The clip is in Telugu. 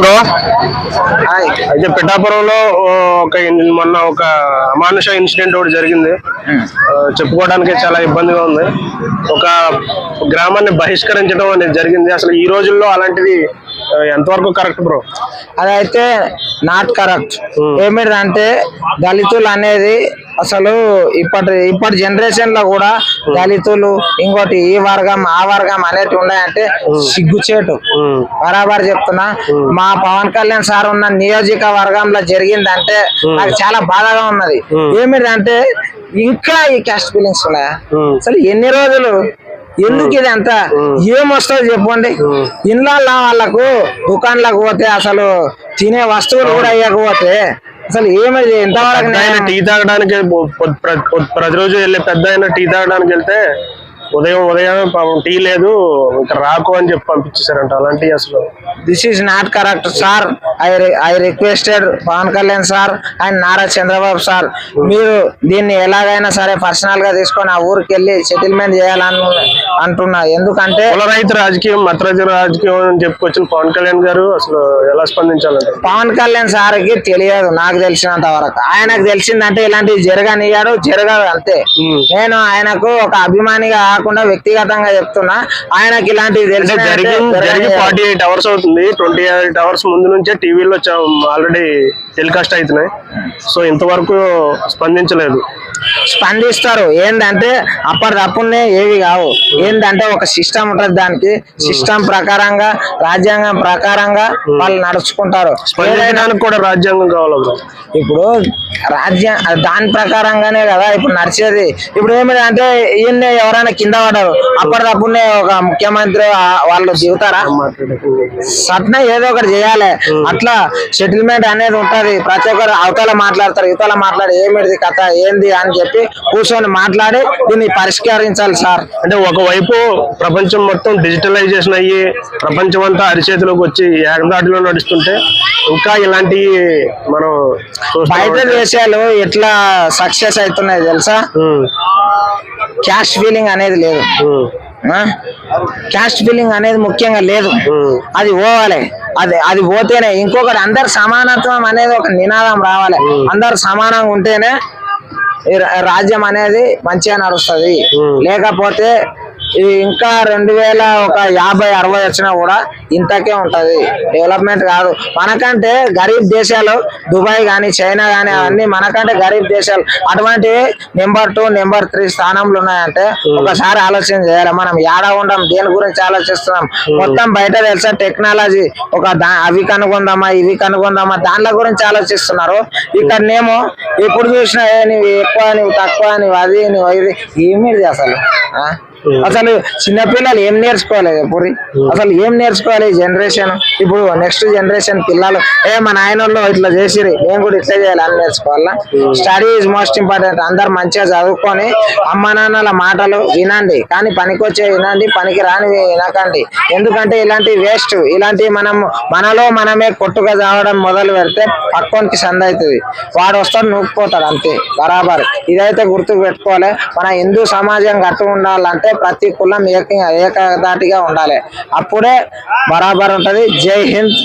బ్రో. అయితే పిఠాపురంలో ఒక మొన్న ఒక అమానుష ఇన్సిడెంట్ ఒకటి జరిగింది. ఆ, చెప్పుకోవడానికి చాలా ఇబ్బందిగా ఉంది. ఒక గ్రామాన్ని బహిష్కరించడం అనేది జరిగింది. అసలు ఈ రోజుల్లో అలాంటిది ఎంతవరకు కరెక్ట్ బ్రో? అదైతే నాట్ కరెక్ట్. Hmm. ఏమిటంటే దళితులు అనేది అసలు ఇప్పటి ఇప్పటి జనరేషన్లో కూడా దళితులు ఇంకోటి ఈ వర్గం ఆ వర్గం అనేటి ఉన్నాయంటే సిగ్గుచేటు. బరాబర్ చెప్తున్నా. మా పవన్ కళ్యాణ్ సార్ ఉన్న నియోజకవర్గంలో జరిగిందంటే నాకు చాలా బాధగా ఉన్నది. ఏమిటంటే ఇంకా ఈ క్యాస్ట్ ఫీలింగ్స్ ఉన్నాయా? అసలు ఎన్ని రోజులు? ఎందుకు ఇది అంతా ఏమొస్తుంది చెప్పండి. ఇళ్ళల్లో వాళ్ళకు దుకాణాలకు పోతే అసలు తినే వస్తువులు కూడా ఇవ్వకపోతే అసలు ఏమైంది ఎంతవరకు? టీ తాగడానికి ప్రతిరోజు వెళ్ళే పెద్ద టీ తాగడానికి వెళ్తే ఉదయం ఉదయం పాపం టీ లేదు ఇంకా రాకు అని చెప్పి పంపించేశారంట. అలాంటివి అసలు. This is not correct sir I I requested Pawan Kalyan sir and Nara Chandrababu sir మీరు దీన్ని ఎలాగైనా సరే పర్సనల్గా తీసుకొని ఆ ఊరికి వెళ్ళి సెటిల్మెంట్ చేయాలని అంటున్నా. ఎందుకంటే కుల రైతు రాజకీయం మతరాజు రాజకీయం అని చెప్పుకొచ్చిన పవన్ కళ్యాణ్ గారు అసలు ఎలా స్పందించాలంటే? పవన్ కళ్యాణ్ సార్కి తెలియదు నాకు తెలిసినంత వరకు. ఆయనకు తెలిసిందంటే ఇలాంటివి జరగనియాడు జరగదు అంతే. నేను ఆయనకు ఒక అభిమానిగా కాకుండా వ్యక్తిగతంగా చెప్తున్నా ఆయనకి ఇలాంటివి తెలిసి జరిగి జరిగి ఫార్టీ ఎయిట్ అవర్స్ అవుతుంది. ట్వంటీ ఎయిట్ అవర్స్ ముందు నుంచే టీవీలో ఆల్రెడీ టెలికాస్ట్ అవుతున్నాయి. సో ఇంతవరకు స్పందించలేదు. స్పందిస్తారు. ఏంటంటే అప్పటిదప్పుడునే ఏవి కావు. ఏంటంటే ఒక సిస్టమ్ ఉంటది దానికి. సిస్టమ్ ప్రకారంగా రాజ్యాంగం ప్రకారంగా వాళ్ళు నడుచుకుంటారు. కూడా రాజ్యాంగం కావాలి ఇప్పుడు రాజ్య దాని ప్రకారంగానే కదా ఇప్పుడు నడిచేది. ఇప్పుడు ఏమిటి అంటే ఈయన్ని ఎవరైనా కింద పడరు అప్పటిదప్పుడునే ఒక ముఖ్యమంత్రి వాళ్ళు దిగుతారా? సట్న ఏదో ఒకటి చేయాలి. అట్లా సెటిల్మెంట్ అనేది ఉంటది. ప్రతి ఒక్కరు అవతల మాట్లాడతారు ఇవతల మాట్లాడి ఏమిటిది కథ ఏంది అని చెప్పి కూర్చొని మాట్లాడి దీన్ని పరిష్కరించాలి సార్. అంటే ఒకవైపు ప్రపంచం మొత్తం డిజిటలైజేషన్ అయ్యి ప్రపంచం అంతా అరిచేతిలోకి వచ్చి ఏకదాటిలో నడుస్తుంటే ఇంకా ఇలాంటి మనం బయట దేశాలు ఎట్లా సక్సెస్ అవుతున్నాయి తెలుసా? క్యాష్ ఫీలింగ్ అనేది లేదు. క్యాస్ట్ ఫీలింగ్ అనేది ముఖ్యంగా లేదు. అది పోవాలి. అది అది పోతేనే ఇంకొకటి అందరు సమానత్వం అనేది ఒక నినాదం రావాలి. అందరు సమానంగా ఉంటేనే రాజ్యం అనేది మంచిగా నడుస్తుంది. లేకపోతే ఈ ఇంకా రెండు వేల ఒక యాభై అరవై వచ్చినా కూడా ఇంతకే ఉంటది. డెవలప్మెంట్ కాదు. మనకంటే గరీబ్ దేశాలు దుబాయ్ కానీ చైనా కానీ అవన్నీ మనకంటే గరీబ్ దేశాలు. అటువంటివి నెంబర్ టూ నెంబర్ త్రీ స్థానంలో ఉన్నాయంటే ఒకసారి ఆలోచన చేయాలి. మనం ఏడ ఉండం దేని గురించి ఆలోచిస్తున్నాం? మొత్తం బయట తెలుసా టెక్నాలజీ. ఒక దా- అవి కనుగొందామా ఇవి కనుగొందామా దాంట్ల గురించి ఆలోచిస్తున్నారు. ఇక్కడనేమో ఎప్పుడు చూసినా నువ్వు ఎక్కువ నువ్వు తక్కువ నువ్వు అది నువ్వు ఇది. ఏమిది అసలు? ఆ? అసలు చిన్నపిల్లలు ఏం నేర్చుకోవాలి పూరి? అసలు ఏం నేర్చుకోవాలి జనరేషన్ ఇప్పుడు నెక్స్ట్ జనరేషన్ పిల్లలు ఏ మా నాయన ఇట్లా చేసిరి మేము కూడా ఇట్లా చేయాలి అని నేర్చుకోవాలా? స్టడీ ఈజ్ మోస్ట్ ఇంపార్టెంట్ అందరు మంచిగా చదువుకొని అమ్మ నాన్నల మాటలు వినండి. కానీ పనికొచ్చే వినండి పనికి రాని వినకండి. ఎందుకంటే ఇలాంటి వేస్ట్ ఇలాంటి మనం మనలో మనమే కొట్టుగా చావడం మొదలు పెడితే పక్కనికి సంద అవుతుంది. వాడు వస్తాడు నూక్కుపోతాడు అంతే. బరాబర్. ఇదైతే గుర్తు పెట్టుకోవాలి. మన హిందూ సమాజం గట్టు ఉండాలంటే ప్రతి కులం ఏక ఏకదాటిగా ఉండాలి. అప్పుడే బరాబర్ ఉంటుంది. జై హింద్.